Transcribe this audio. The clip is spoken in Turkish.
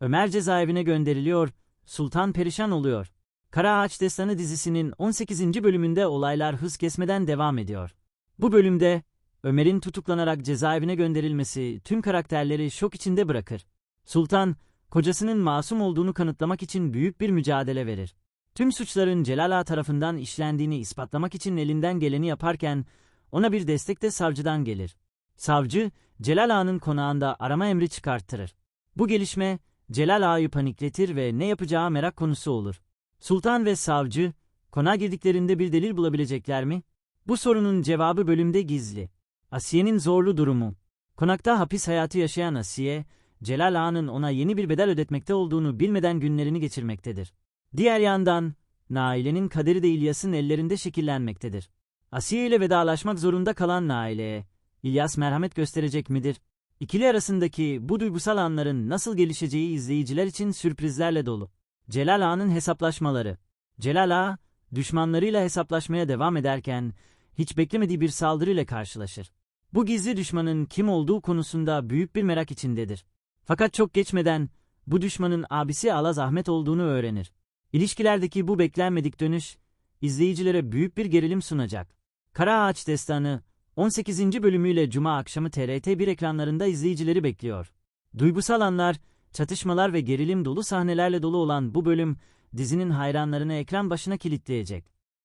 Ömer cezaevine gönderiliyor, Sultan perişan oluyor. Kara Ağaç Destanı dizisinin 18. bölümünde olaylar hız kesmeden devam ediyor. Bu bölümde Ömer'in tutuklanarak cezaevine gönderilmesi tüm karakterleri şok içinde bırakır. Sultan, kocasının masum olduğunu kanıtlamak için büyük bir mücadele verir. Tüm suçların Celal Ağa tarafından işlendiğini ispatlamak için elinden geleni yaparken ona bir destek de savcıdan gelir. Savcı, Celal Ağa'nın konağında arama emri çıkarttırır. Bu gelişme Celal Ağa'yı panikletir ve ne yapacağı merak konusu olur. Sultan ve savcı, konağa girdiklerinde bir delil bulabilecekler mi? Bu sorunun cevabı bölümde gizli. Asiye'nin zorlu durumu. Konakta hapis hayatı yaşayan Asiye, Celal Ağa'nın ona yeni bir bedel ödetmekte olduğunu bilmeden günlerini geçirmektedir. Diğer yandan, Naile'nin kaderi de İlyas'ın ellerinde şekillenmektedir. Asiye ile vedalaşmak zorunda kalan Naile'ye, İlyas merhamet gösterecek midir? İkili arasındaki bu duygusal anların nasıl gelişeceği izleyiciler için sürprizlerle dolu. Celal Ağa'nın hesaplaşmaları. Celal Ağa, düşmanlarıyla hesaplaşmaya devam ederken, hiç beklemediği bir saldırıyla karşılaşır. Bu gizli düşmanın kim olduğu konusunda büyük bir merak içindedir. Fakat çok geçmeden, bu düşmanın abisi Alaz Ahmet olduğunu öğrenir. İlişkilerdeki bu beklenmedik dönüş, izleyicilere büyük bir gerilim sunacak. Kara Ağaç Destanı, 18. bölümüyle Cuma akşamı TRT1 ekranlarında izleyicileri bekliyor. Duygusal anlar, çatışmalar ve gerilim dolu sahnelerle dolu olan bu bölüm, dizinin hayranlarını ekran başına kilitleyecek.